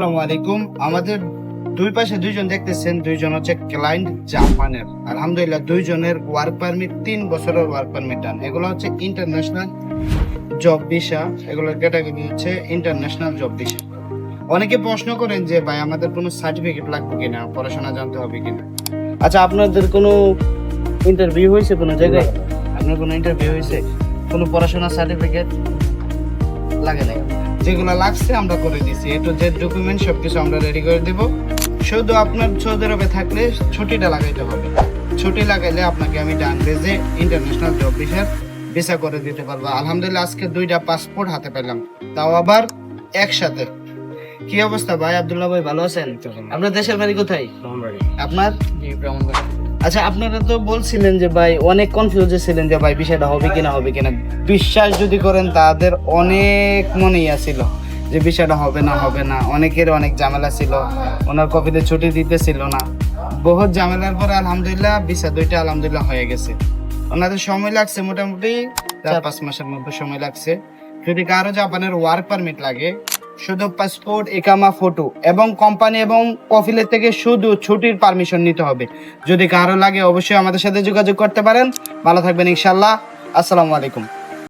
আসসালামু আলাইকুম। আমাদের দুই পাশে দুইজন দেখতেছেন, দুইজন হচ্ছে ক্লায়েন্ট জাপানের। আলহামদুলিল্লাহ, দুইজনের ওয়ার্ক পারমিট তিন বছরের ওয়ার্ক পারমিট ডান এগুলো হচ্ছে ইন্টারন্যাশনাল জব ভিসা এগুলোর ক্যাটাগরি হচ্ছে ইন্টারন্যাশনাল জব ভিসা অনেকে প্রশ্ন করেন যে, ভাই, আমাদের কোনো সার্টিফিকেট লাগবে কিনা? পড়াশোনা জানতে হবে কিনা? আচ্ছা আপনাদের কোনো ইন্টারভিউ হয়েছে কোনো জায়গায়? আপনার কোনো ইন্টারভিউ হয়েছে? কোনো পড়াশোনা সার্টিফিকেট লাগে নাই। যেগুলো লাগছে আমরা করে দিছি। এ টু জেড ডকুমেন্ট সবকিছু আমরা রেডি করে দেব। শুধু আপনার সৌদি আরবে থাকলে ছুটিটা লাগাইতে হবে। ছুটি লাগাইলে আপনাকে আমি ডান বেজে ইন্টারন্যাশনাল জব ভিসার ভিসা করে দিতে পারব। আলহামদুলিল্লাহ আজকে দুইটা পাসপোর্ট হাতে পেলাম। তাও আবার একসাথে। কি অবস্থা ভাই? আব্দুল্লাহ ভাই ভালো আছেন? আপনার দেশের বাড়ি কোথায়? আপনার? আচ্ছা আপনারা তো বলছিলেন যে ভাই অনেক কনফিউজ ছিলেন যে ভাই বিষয়টা হবে কিনা হবে কিনা। বিশ্বাস যদি করেন তাদের অনেক মনেই আছিল যে বিষয়টা হবে না হবে না। অনেকের অনেক ঝামেলা ছিল ওনার কপিতে ছুটি দিতেছিল না। বহুত ঝামেলার পরে আলহামদুলিল্লাহ ভিসা দুইটা আলহামদুলিল্লাহ হয়ে গেছে। ওনাদের সময় লাগছে মোটামুটি চার পাঁচ মাসের মধ্যে সময় লাগছে। যদি কারও জাপানের ওয়ার্ক পারমিট লাগে শুধু পাসপোর্ট, একামা, ফটো এবং কোম্পানি এবং কফিলের থেকে শুধু ছুটির পারমিশন নিতে হবে। যদি কারও লাগে অবশ্যই আমাদের সাথে যোগাযোগ করতে পারেন। ভালো থাকবেন ইনশাল্লাহ আসসালামু আলাইকুম।